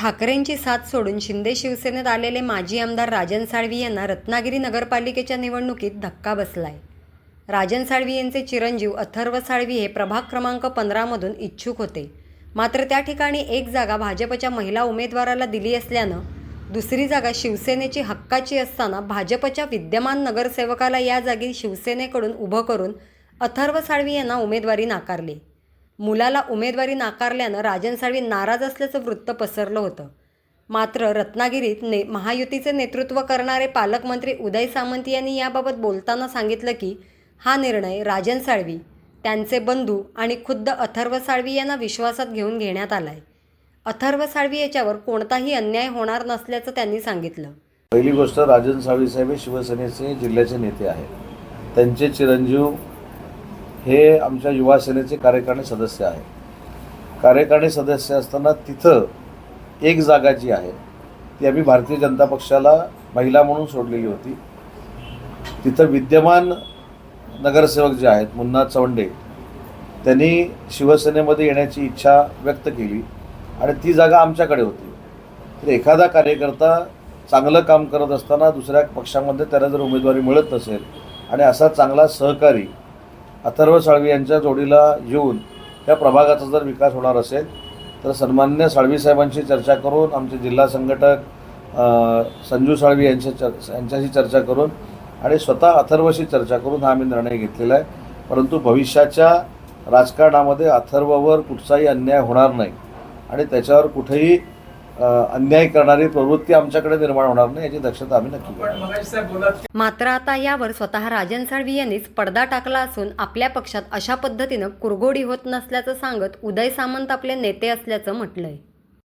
ठाकरेंची साथ सोडून शिंदे शिवसेनेत आलेले माजी आमदार राजन साळवी यांना रत्नागिरी नगरपालिकेच्या निवडणुकीत धक्का बसलाय. राजन साळवी यांचे चिरंजीव अथर्व साळवी हे प्रभाग क्रमांक पंधरामधून इच्छुक होते. मात्र त्या ठिकाणी एक जागा भाजपच्या महिला उमेदवाराला दिली असल्यानं दुसरी जागा शिवसेनेची हक्काची असताना भाजपच्या विद्यमान नगरसेवकाला या जागी शिवसेनेकडून उभं करून अथर्व साळवी यांना उमेदवारी नाकारली. मुलाला उमेदवारी नाकारल्यानं राजन साळवी नाराज असल्याचं वृत्त पसरलं होतं. मात्र रत्नागिरीत ने महायुतीचे नेतृत्व करणारे पालकमंत्री उदय सामंत यांनी याबाबत बोलताना सांगितलं की हा निर्णय राजन साळवी त्यांचे बंधू आणि खुद्द अथर्व साळवी यांना विश्वासात घेऊन घेण्यात आलाय. अथर्व साळवी याच्यावर कोणताही अन्याय होणार नसल्याचं त्यांनी सांगितलं. पहिली गोष्ट राजन साळवी साहेब हे शिवसेनेचे जिल्ह्याचे नेते आहेत. त्यांचे चिरंजीव हे आमच्या युवा सेनेचे कार्यकारिणी सदस्य आहे कार्यकारिणी सदस्य असताना तिथं एक जागा जी आहे ती आम्ही भारतीय जनता पक्षाला महिला म्हणून सोडलेली होती. तिथं विद्यमान नगरसेवक जे आहेत मुन्ना चवंडे त्यांनी शिवसेनेमध्ये येण्याची इच्छा व्यक्त केली आणि ती जागा आमच्याकडे होती. तर एखादा कार्यकर्ता चांगलं काम करत असताना दुसऱ्या पक्षामध्ये त्याला जर उमेदवारी मिळत नसेल आणि असा चांगला सहकारी अथर्व साळवी यांच्या जोडीला येऊन त्या प्रभागाचा जर विकास होणार असेल तर सन्मान्य साळवी साहेबांशी चर्चा करून आमचे जिल्हा संघटक संजू साळवी यांच्या चर यांच्याशी चर्चा करून आणि स्वतः अथर्वशी चर्चा करून हा आम्ही निर्णय घेतलेला आहे. परंतु भविष्याच्या राजकारणामध्ये अथर्ववर कुठचाही अन्याय होणार नाही. आणि त्याच्यावर कुठेही अन्याय करणारी प्रवृत्ती आमच्याकडे निर्माण होणार नाही याची दक्षता आम्ही नक्की घेऊ पण मगाशी साहेब बोलत मात्र आता यावर स्वतः राजन साळवी यांनीच पडदा टाकला असून आपल्या पक्षात अशा पद्धतीनं कुरघोडी होत नसल्याचं सांगत उदय सामंत आपले नेते असल्याचं म्हटलंय.